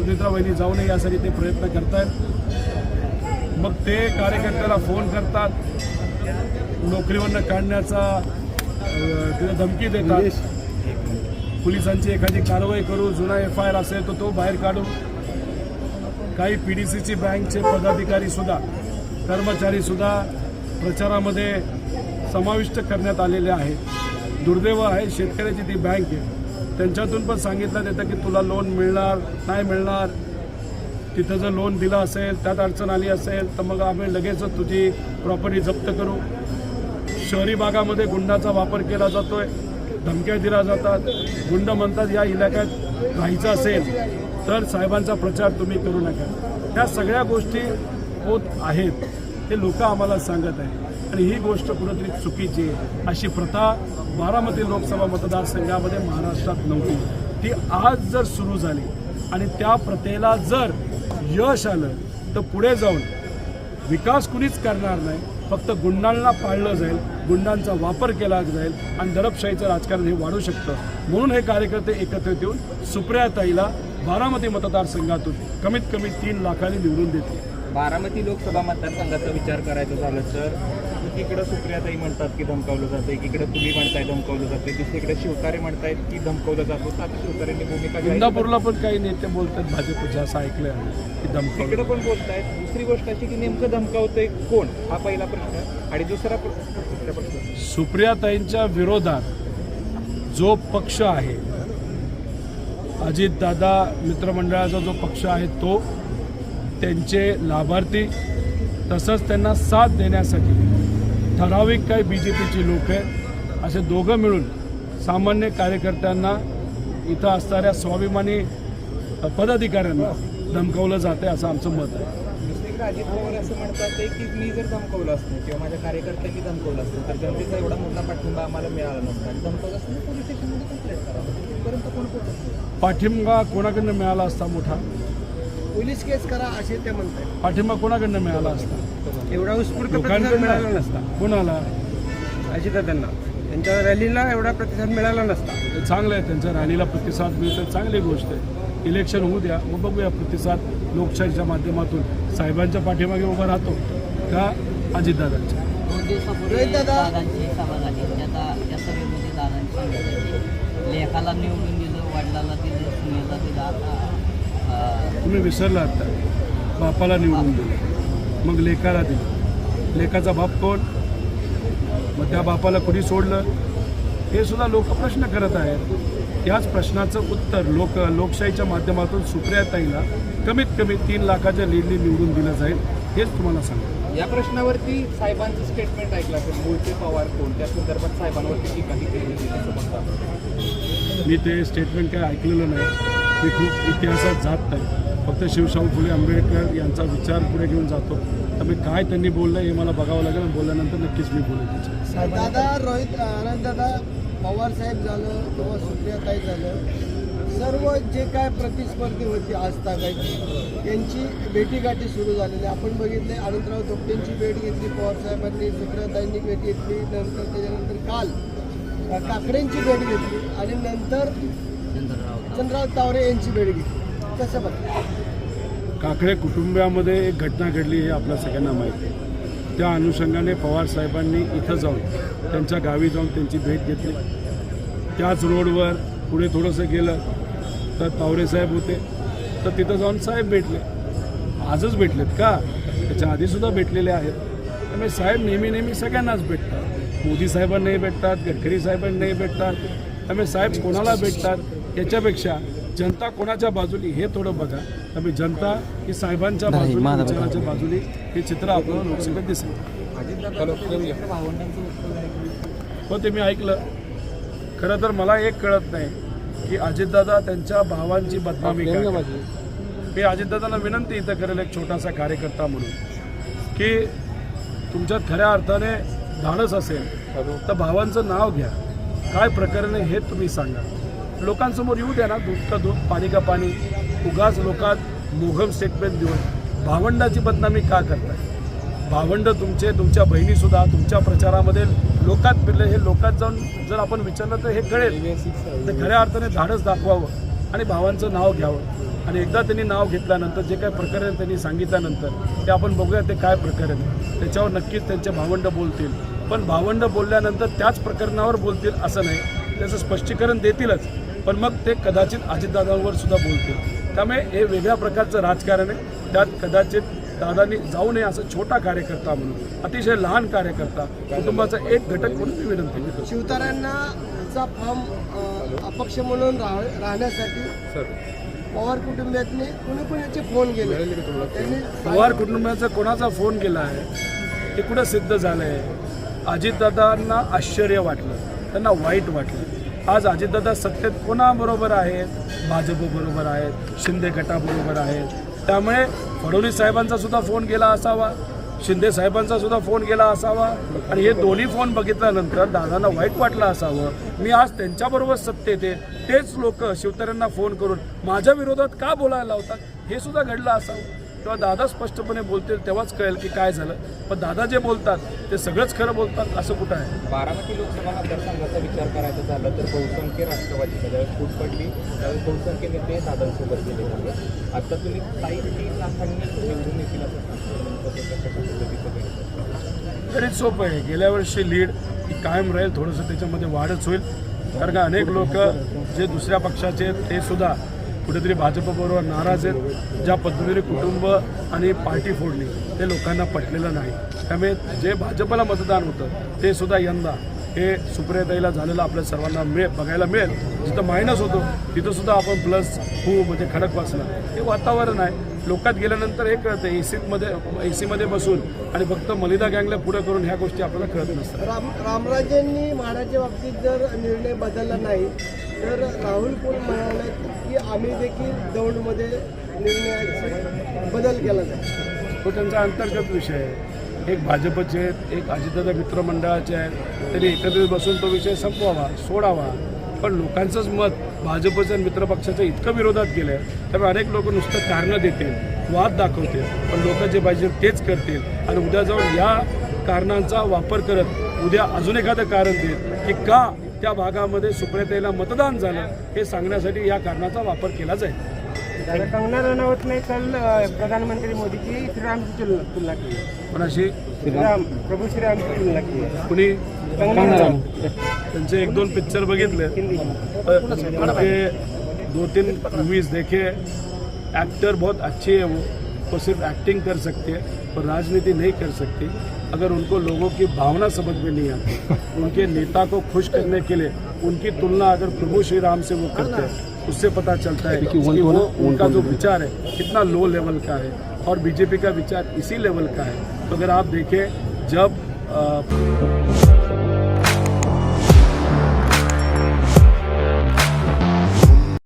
सुनित्रा वहिनी जाऊ नये यासाठी ते प्रयत्न करतायत. मग ते कार्यकर्त्याला फोन करतात. नोकरीवरनं काढण्याचा तिला धमकी देतात. पोलिसांची एखादी कारवाई करू जुना एफ आय आर असेल तर तो बाहेर काढू. काही पी डी सीची बँकचे पदाधिकारी सुद्धा कर्मचारी सुद्धा प्रचारामध्ये समाविष्ट करण्यात आलेले आहेत. दुर्दैव आहे शेतकऱ्याची ती बँक आहे. त्यांच्यातून पण सांगितलं जातं की तुला लोन मिळणार नाही मिळणार. तिथं जर लोन दिलं असेल त्यात अडचण आली असेल तर मग आम्ही लगेचच तुझी प्रॉपर्टी जप्त करू. शहरी भागामध्ये गुंडाचा वापर केला जातो आहे धमक्या दिल्या जातात. गुंड म्हणतात या इलाक्यात राहायचं असेल तर साहेबांचा प्रचार तुम्ही करू नका. त्या सगळ्या गोष्टी होत आहेत हे लोक आम्हाला सांगत आहेत. आणि ही गोष्ट कुठंतरी चुकीची आहे. अशी प्रथा बारामती लोकसभा मतदारसंघामध्ये महाराष्ट्रात नव्हती. ती आज जर सुरू झाली आणि त्या प्रथेला जर यश आलं तर पुढे जाऊन विकास कुणीच करणार नाही. फक्त गुंडांना पाळलं जाईल गुंडांचा वापर केला जाईल आणि दडपशाहीचं राजकारण हे वाढू शकतं. म्हणून हे कार्यकर्ते एकत्रित येऊन सुप्रियाताईला बारामती मतदारसंघातून कमीत कमी तीन लाखांनी निवडून देतील. बारामती लोकसभा मतदारसंघाचा विचार करायचा झालं तर एकीकडे सुप्रियाताई म्हणतात की धमकावलं जातं एकीकडे तुम्ही म्हणताय धमकावलं जाते दुसरीकडे शिवतारे म्हणतायत की धमकावलं जातं आता शिवतारेंनी भूमिका. इंदापूरला पण काही नेते बोलतात भाजपचे असं ऐकलं की तिकडे धमकावलं पण बोलतायत. दुसरी गोष्ट अशी की नेमकं धमकावतंय कोण? हा पहिला प्रश्न. आणि दुसरा प्रश्न. सुप्रियाताईंच्या विरोधात जो पक्ष आहे अजितदादा मित्रमंडळाचा जो पक्ष आहे तो त्यांचे लाभार्थी तसंच त्यांना साथ देण्यासाठी ठराविक काही बी जे पीची लोक आहेत. असे दोघं मिळून सामान्य कार्यकर्त्यांना इथं असणाऱ्या स्वाभिमानी पदाधिकाऱ्यांना धमकावलं जाते असं आमचं मत आहे. अजित पवार असं म्हणतात की मी जर धमकावलं असतं किंवा माझ्या कार्यकर्त्यांनी धमकावलं असतं तर जनतेचा एवढा मोठा पाठिंबा आम्हाला मिळाला नसता. धमकावलं असतं पोलीस स्टेशनमध्ये कंप्लेंट करावं. इथपर्यंत कोण पाठिंबा कोणाकडनं मिळाला असता मोठा? पोलीस केस करा असे ते म्हणतात पाठिंबा कोणाकडनं मिळाला असता? एवढा उत्स्फूर्त प्रतिसाद मिळाला नसता. कोणाला? अजितदादांना. त्यांच्या रॅलीला एवढा प्रतिसाद मिळाला नसता. चांगलं आहे त्यांच्या रॅलीला प्रतिसाद मिळतो चांगली गोष्ट आहे. इलेक्शन होऊ द्या मग बघूया प्रतिसाद लोकशाहीच्या माध्यमातून. साहेबांच्या पाठीमागे उभा राहतो का अजितदादांच्या. दादांची सभा झाली. सभेमध्ये दादांची लेखाला निवडून दिलं वडिलाला दिलं सुनेला दिलं. आता तुम्ही विसरला आता. बापाला निवडून दिलं. मग लेकाला दिलं. लेकाचा बाप कोण? मग त्या बापाला कुणी सोडलं? हे सुद्धा लोक प्रश्न करत आहेत. त्याच प्रश्नाचं उत्तर लोक लोकशाहीच्या माध्यमातून सुप्रियाताईला कमीत कमी तीन लाखाच्या लीडनी निवडून दिलं जाईल हेच तुम्हाला सांगतो. या प्रश्नावरती साहेबांचं स्टेटमेंट ऐकलं असेल मूळचे पवार कोण? त्या संदर्भात साहेबांवरती टीका ही केली म्हणतात. मी ते स्टेटमेंट काय ऐकलेलं नाही. मी खूप इतिहासात जात नाही. फक्त शिवशाहू फुले आंबेडकर यांचा विचार पुढे घेऊन जातो. त्यामुळे काय त्यांनी बोललं हे मला बघावं लागेल आणि बोलल्यानंतर नक्कीच मी बोलेन दादा रोहित आनंददादा पवार साहेब झालं किंवा सुप्रियाताई झालं सर्व जे काय प्रतिस्पर्धी होती आजतागायची त्यांची भेटीगाठी सुरू झालेली आपण बघितले अनंतराव थोपटेंची भेट घेतली पवार साहेबांनी सुप्रियाताईंनी भेट घेतली नंतर त्याच्यानंतर काल अ, काकडेंची भेट घेतली आणि नंतर चंद्रराव तावरे यांची भेट घेतली. कसं काकडे कुटुंबियामध्ये एक घटना घडली हे आपल्या सगळ्यांना माहिती आहे. त्या अनुषंगाने पवार साहेबांनी इथं जाऊन त्यांच्या गावी जाऊन त्यांची भेट घेतली. त्याच रोडवर पुढे थोडंसं गेलं तर तावरे साहेब होते. तर तिथं जाऊन साहेब भेटले. आजच भेटलेत का? त्याच्या आधीसुद्धा भेटलेले आहेत. त्यामुळे साहेब नेहमी नेहमी सगळ्यांनाच भेटतात. मोदी साहेबांनाही भेटतात गडकरी साहेबांनाही भेटतात. त्यामुळे साहेब कोणाला भेटतात? याच्यापेक्षा जनता कोणाच्या बाजूली हे थोडं बघा. त्यामुळे जनता ही साहेबांच्या बाजूने विचाराच्या बाजूने हे चित्र आपल्याला लोकसभेत दिसेल. हो ते मी ऐकलं. खरं तर मला एक कळत नाही की अजितदादा त्यांच्या भावांची बदनामी? मी अजितदादांना विनंती इथं करेल एक छोटासा कार्यकर्ता म्हणून की तुमच्यात खऱ्या अर्थाने धाडस असेल तर भावांचं नाव घ्या. काय प्रकरण हे तुम्ही सांगा. लोकांसमोर येऊ द्या ना दूध का दूध पाणी का पाणी. उगाच लोकात मोघम स्टेटमेंट देऊन. भावंडाची बदनामी का करताय? भावंड तुमचे तुमच्या बहिणीसुद्धा तुमच्या प्रचारामध्ये लोकात फिरले हे लोकात जाऊन जर आपण विचारलं तर हे कळेल तर खऱ्या अर्थाने धाडस दाखवावं आणि भावांचं नाव घ्यावं. आणि एकदा त्यांनी नाव घेतल्यानंतर जे काय प्रकरण त्यांनी सांगितल्यानंतर ते आपण बघूया ते काय प्रकरण आहे. त्याच्यावर नक्कीच त्यांचे भावंड बोलतील. पण भावंड बोलल्यानंतर त्याच प्रकरणावर बोलतील असं नाही. त्याचं स्पष्टीकरण देतीलच. पण मग ते कदाचित अजितदादांवर सुद्धा बोलतील. त्यामुळे हे वेगळ्या प्रकारचं राजकारण आहे. त्यात कदाचित दादांनी जाऊ नये असं छोटा कार्यकर्ता म्हणून अतिशय लहान कार्यकर्ता कुटुंबाचा एक घटक म्हणून मी विनंती करतो शिवतारांना चा फॉर्म अपक्ष म्हणून राह राहण्यासाठी पवार कुटुंबियातने कुणी कुणाचे फोन केले. त्यांनी पवार कुटुंबाचा कोणाचा फोन गेला आहे? ते कुठं सिद्ध झालं आहे अजितदादांना आश्चर्य वाटलं. त्यांना वाईट वाटलं. आज अजितदादा सत्तेत कोणाबरोबर आहेत? भाजपबरोबर आहेत शिंदे गटाबरोबर आहेत. त्यामुळे फडणवीस साहेबांचा सुद्धा फोन गेला असावा शिंदे साहेबांचा सुद्धा फोन गेला असावा. आणि हे दोन्ही फोन बघितल्यानंतर दादांना वाईट वाटलं असावं. मी आज त्यांच्याबरोबर सत्तेत आहे. तेच लोक शिवतऱ्यांना फोन करून माझ्या विरोधात का बोलायला लावतात? हे सुद्धा घडलं असावं. तेव्हा दादा स्पष्टपणे बोलतील तेव्हाच कळेल की काय झालं. पण दादा जे बोलतात ते सगळंच खरं बोलतात असं कुठं आहे? बारामती लोकसभा मतदारसंघाचा विचार करायचा झाला तर बहुसंख्य राष्ट्रवादीचा ज्यावेळेस फूट पडली. त्यावेळेस बहुसंख्य नेते दादांसोबत गेले होते. आता तुम्ही काही तीन लाखांनी निवडून येतील असं गणित? सोपं आहे. गेल्या वर्षी लीड ही कायम राहील. थोडंसं त्याच्यामध्ये वाढच होईल. कारण का अनेक लोक जे दुसऱ्या पक्षाचे ते सुद्धा कुठेतरी भाजपबरोबर नाराज आहेत ज्या पद्धतीने कुटुंब आणि पार्टी फोडली ते लोकांना पटलेलं नाही. त्यामुळे जे भाजपला मतदान होतं ते सुद्धा यंदा हे सुप्रियताईला झालेलं आपल्या सर्वांना मिळ बघायला मिळेल. जिथं मायनस होतो तिथंसुद्धा आपण प्लस हू म्हणजे खडक वाचला. हे वातावरण आहे. लोकात गेल्यानंतर हे कळतं. ए सीमध्ये ए सीमध्ये बसून आणि फक्त मलिदा गँगला पुढे करून ह्या गोष्टी आपल्याला कळत नसतात. राम रामराजेंनी म्हाडाच्या बाबतीत जर निर्णय बदलला नाही तर राहुल कोण म्हणाले की आम्ही देखील दौंडमध्ये निर्णयाचे बदल केला जाईल. तो त्यांचा अंतर्गत विषय आहे. एक भाजपचे आहेत एक अजितदादा मित्रमंडळाचे आहेत. त्यांनी एकत्रित बसून तो विषय संपवावा सोडावा. पण लोकांचंच मत भाजपचं आणि मित्रपक्षाचं इतकं विरोधात गेलं आहे त्यामुळे अनेक लोक नुसतं कारणं देतील वाद दाखवतील. पण लोक जे पाहिजे तेच करतील. आणि उद्या जाऊन या कारणांचा वापर करत उद्या अजून एखादं कारण देत की का त्या भागामध्ये सुप्रियतेला मतदान झालं हे सांगण्यासाठी या कारणाचा वापर केला जाईल कंगना रनौतने कल अ, प्रधानमंत्री मोदी की श्रीरामची तुलना तुलना की है कोणाशी? श्रीराम प्रभू श्रीरामची तुलना की है कुणी त्यांचे एक दोन पिक्चर बघितले. दो तीन मूवीज देखे. एक्टर बहुत अच्छे है वो. वो सिर्फ एक्टिंग कर सकते हैं पर राजनीति नहीं कर सकती. अगर उनको लोगों की भावना समझ में नहीं आती उनके नेता को खुश करने के लिए उनकी तुलना अगर प्रभु श्री राम से वो करते हैं उससे पता चलता है कि वो उनका जो विचार है कितना लो लेवल का है और बीजेपी का विचार इसी लेवल का है। तो अगर आप देखें जब अ,